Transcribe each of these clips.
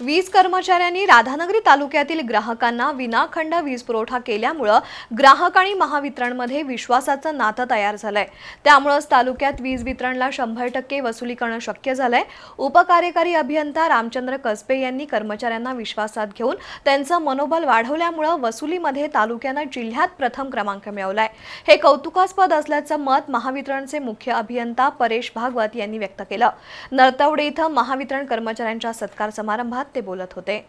वीज कर्मचाऱ्यांनी राधानगरी तालुक्यातील ग्राहकांना विनाखंड वीज पुरवठा केल्यामुळं ग्राहक आणि महावितरणमध्ये विश्वासाचं नातं तयार झालंय. त्यामुळंच तालुक्यात वीज वितरणला शंभर टक्के वसुली करणं शक्य झालंय. उपकार्यकारी अभियंता रामचंद्र कसबे यांनी कर्मचाऱ्यांना विश्वासात घेऊन त्यांचं मनोबल वाढवल्यामुळं वसुलीमध्ये तालुक्यानं जिल्ह्यात प्रथम क्रमांक मिळवलाय. हे कौतुकास्पद असल्याचं मत महावितरणचे मुख्य अभियंता परेश भागवत यांनी व्यक्त केलं. नरतवडे इथं महावितरण कर्मचाऱ्यांच्या सत्कार समारंभात ते बोलत होते.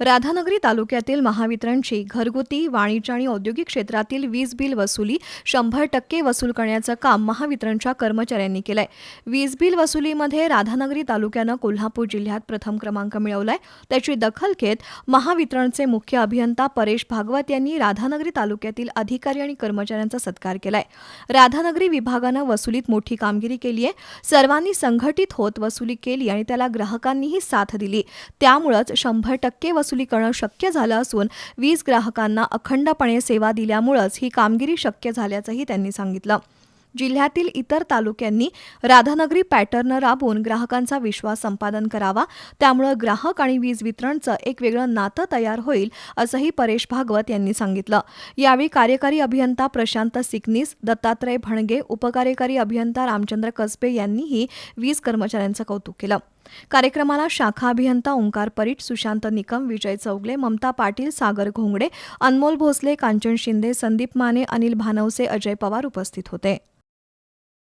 राधानगरी तालुक्यातील महावितरणची घरगुती वाणिज्य आणि औद्योगिक क्षेत्रातील वीज बिल वसुली शंभर टक्के वसूल करण्याचं काम महावितरणच्या कर्मचाऱ्यांनी केलंय. वीज बिल वसुलीमध्ये राधानगरी तालुक्यानं कोल्हापूर जिल्ह्यात प्रथम क्रमांक मिळवलाय. त्याची दखल घेत महावितरणचे मुख्य अभियंता परेश भागवत यांनी राधानगरी तालुक्यातील अधिकारी आणि कर्मचाऱ्यांचा सत्कार केलाय. राधानगरी विभागानं वसुलीत मोठी कामगिरी केली आहे. सर्वांनी संघटित होत वसुली केली आणि त्याला ग्राहकांनीही साथ दिली. त्यामुळंच शंभर टक्के वसुली करणं शक्य झालं असून वीज ग्राहकांना अखंडपणे सेवा दिल्यामुळंच ही कामगिरी शक्य झाल्याचंही त्यांनी सांगितलं. जिल्ह्यातील इतर तालुक्यांनी राधानगरी पॅटर्न राबवून ग्राहकांचा विश्वास संपादन करावा त्यामुळं ग्राहक आणि वीज वितरणचं एक वेगळं नातं तयार होईल असंही परेश भागवत यांनी सांगितलं. यावेळी कार्यकारी अभियंता प्रशांत सिकनीस दत्तात्रय भणगे उपकार्यकारी अभियंता रामचंद्र कसबे यांनीही वीज कर्मचाऱ्यांचं कौतुक केलं. कार्यक्रमाला शाखा अभियंता ओंकार परीट सुशांत निकम विजय चौगले ममता पाटील सागर घोंगडे अनमोल भोसले कांचन शिंदे संदीप माने अनिल भानवसे अजय पवार उपस्थित होते.